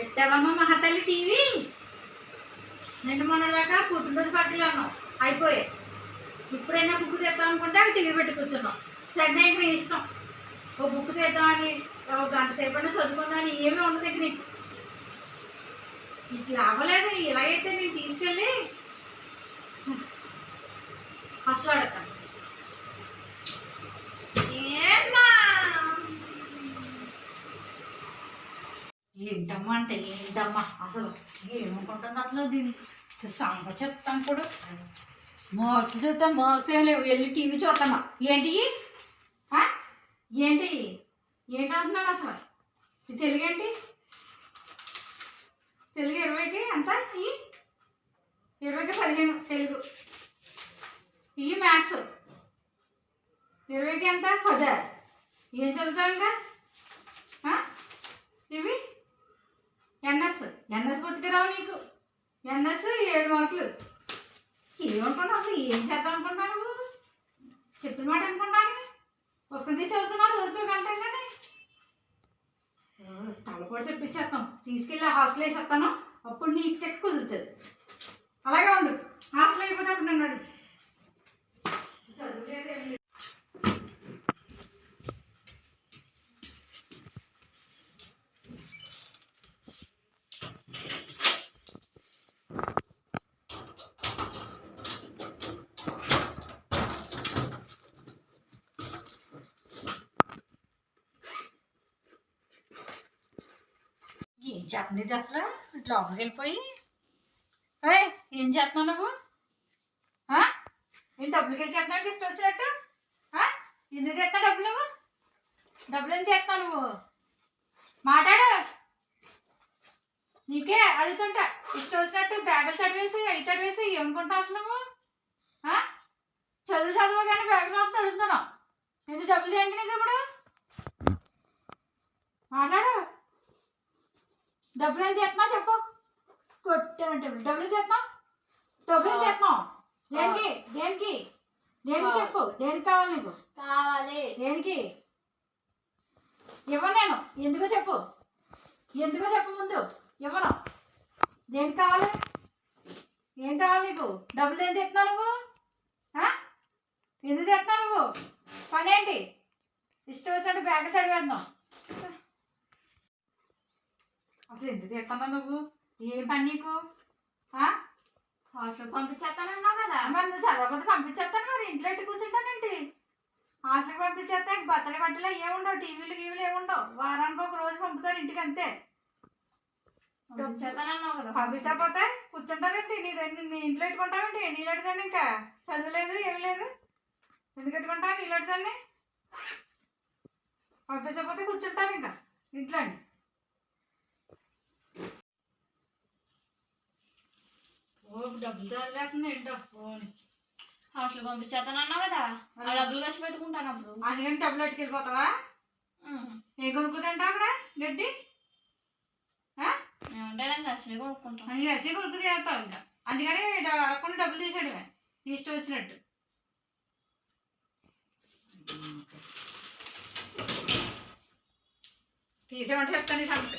పెట్టావమ్మా మహాతల్లి టీవీ. నిన్న మొన్నలాగా పుట్టినరోజు పట్టులు అన్నాం. అయిపోయాయి. ఇప్పుడైనా బుక్ తెస్తాం అనుకుంటే అవి టీవీ పెట్టి కూర్చున్నాం. సడన్ అయితే ఇష్టం. ఓ బుక్ తెద్దామని ఒక గంట సేపు చదువుకుందామని ఏమీ ఉండదు ఇక నీకు. ఇట్లా అవ్వలేదు. ఇలాగైతే నేను తీసుకెళ్ళి అసలు అడతాను ఏంటమ్మా అంటే ఏంటమ్మా? అసలు ఏమనుకుంటుంది అసలు దీన్ని? సంగ చెప్తాను కూడా మార్క్స్ చూద్దాం మార్క్స్ ఏం లేవు. వెళ్ళి టీవీ చూద్దామా ఏంటి? ఏంటి? ఏంటి అంటున్నాను అసలు? ఇది తెలుగు ఏంటి? తెలుగు ఇరవైకి ఎంత? ఈ? ఇరవైకి పదిహేను. తెలుగు. ఈ మ్యాథ్స్. ఇరవైకి ఎంత? పద. ఏం చదువుతావు ఇంకా? ఇవి? ఎన్ఎస్ ఎన్ఎస్ బతికరావు నీకు? ఎన్ఎస్ ఏడు మార్కులు. ఏమనుకున్నావు అసలు ఏం చేద్దాం అనుకుంటున్నావు చెప్పిన మాట అనుకుంటాను. పుస్తకం తీసి చదువుతున్నావు రోజుకో గంట కానీ తలపొడి తెప్పించేస్తాం. తీసుకెళ్ళి హాస్టల్ వేసేస్తాను. అప్పుడు నీకు చెక్ కుదురుతుంది. అలాగే ఉండు. హాస్టల్ అయిపోతే అప్పుడు నన్ను అడుగు చదువులేదు ఏం లేదు. ఏం అసలు ఇట్లా లోపలికి వెళ్ళిపోయి ఏం చేస్తున్నావు నువ్వు? నేను ఏం డబ్బులు వెళ్ళి ఇష్టం వచ్చినట్టు? ఎందుకు చేస్తా డబ్బులు నువ్వు? డబ్బులు ఏం చేస్తావు నువ్వు? మాట్లాడు. నీకే అడుగుతుంటా. ఇష్టం వచ్చినట్టు బ్యాగులు తడివేసి అవి తడివేసి ఏమనుకుంటావు అసలు నువ్వు? చదువు చదువు కానీ బ్యాగులు మాత్రం అడుగుతున్నావు. ఎందుకు డబ్బులు చేయండి నీకు ఇప్పుడు మాట్లాడు డబ్బులు ఎంత చేస్తున్నావు చెప్పు. కొట్టానంటే డబ్బులు చేస్తున్నావు? డబ్బులు చేస్తున్నావు? దేనికి? దేనికి? దేనికి చెప్పు. దేనికి కావాలి నీకు? కావాలి. దేనికి? ఇవ్వను నేను. ఎందుకో చెప్పు? ఎందుకో చెప్పు ముందు? ఇవ్వను. దేనికి కావాలి? ఏం కావాలి నీకు? డబ్బులు ఏం తెస్తున్నావు నువ్వు? ఎందుకు తెస్తున్నావు నువ్వు? పని ఏంటి ఇష్టం వచ్చినట్టు బ్యాగ్ చదివేద్దాం అసలు ఎందుకు తెస్తున్నావు నువ్వు? ఏం పని నీకు? హాస్టల్ పంపించేస్తానన్నావు కదా. మరి నువ్వు చదవకపోతే పంపించేస్తాను మరి. ఇంట్లో ఎట్టి కూర్చుంటానేంటి? హాస్టల్కి పంపించేస్తే బట్టలు బట్టలు ఏముండవు? టీవీలు గీవీలు ఏముండవు? వారానికి ఒక రోజు పంపుతారు ఇంటికి అంతే. పంపించేస్తానన్నావు కదా. పంపించకపోతే కూర్చుంటానండి నీ దగ్గర నీ ఇంట్లో పెట్టుకుంటామండి నీళ్ళు అడిగాను ఇంకా? చదువులేదు ఏమి లేదు. ఎందుకు పెట్టుకుంటావు నీళ్ళు అడిగాన్ని పంపించకపోతే కూర్చుంటాను ఇంకా. ఇంట్లో డబ్బులు రాకుండా ఏంటో ఫోన్ హాస్టల్ పంపించేస్తానన్నావు కదా ఆ డబ్బులు ఖర్చు పెట్టుకుంటాను అప్పుడు అందుకని డబ్బులు ఎట్టుకెళ్ళిపోతావా. ఏ కొనుక్కుంటా అక్కడ గడ్డి? ఏమంటే నేను ఖర్చులే కొనుక్కుంటాను అని రసీ కొడుకు చేస్తావు ఇంకా. అందుకని అడగకుండా డబ్బులు తీసాడు నీ ఇష్టం వచ్చినట్టు. తీసేమంటే చెప్తాను సంగతి.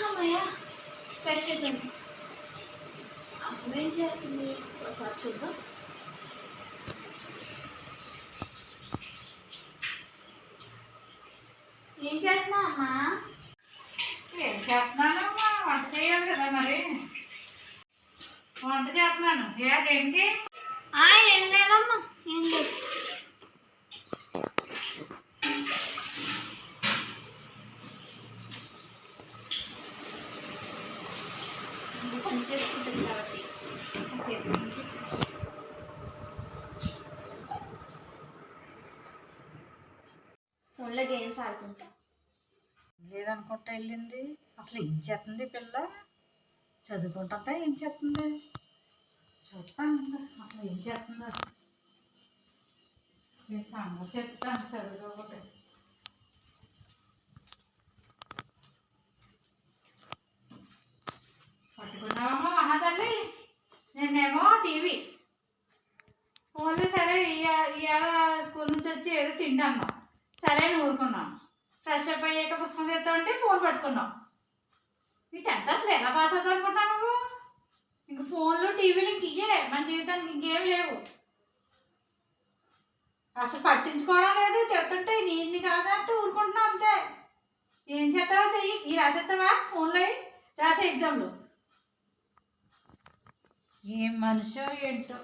అమ్మయ్య ఫ్రెష్ అయిపోయింది ఏం చేస్తుంది ఒకసారి చూద్దాం ఏం చేస్తున్నావు అమ్మా ఏం చేస్తున్నాను? అమ్మా? వంట చేయాలి కదా మరి. వంట చేస్తున్నాను. ఏ అదేంటి ఆ, ఏం లేదమ్మా ఏం లేదు. చేసుకుంటుంది కాబట్టి. కాసేపు ఫోన్లో గేమ్స్ ఆడుకుంటా. లేదనుకుంటా వెళ్ళింది. అసలు ఏం చేస్తుంది పిల్ల? చదువుకుంటుందా ఏం చేస్తుంది? చూస్తాను అసలు ఏం చేస్తుందో? చెప్తాను చదువుకోకపోతే పట్టుకున్నావమ్మా మహాతల్లి నిన్నేమో టీవీ ఫోన్లో సరే ఇయ్య- ఇవాళ స్కూల్ నుంచి వచ్చి ఏదో తింటాను సరే అని ఊరుకున్నాం ఫ్రెష్ అప్ అయ్యాక పుస్తకం తెస్తా ఉంటే ఫోన్ పట్టుకున్నాం నీ టెన్త్ అసలు ఎలా పాస్ అవుతావు అనుకుంటున్నావు నువ్వు? ఇంక ఫోన్లు టీవీలు ఇంక ఇయ్యే మన జీవితానికి ఇంకేం లేవు. అసలు పట్టించుకోవడం లేదు. తిడుతుంటే నీది కాదంటే ఊరుకుంటున్నావు అంతే. ఏం చేస్తావో చెయ్యి. ఈ రాసేస్తావా? ఫోన్లో రాసే ఎగ్జామ్లు ఏం మనిషో ఏంటో.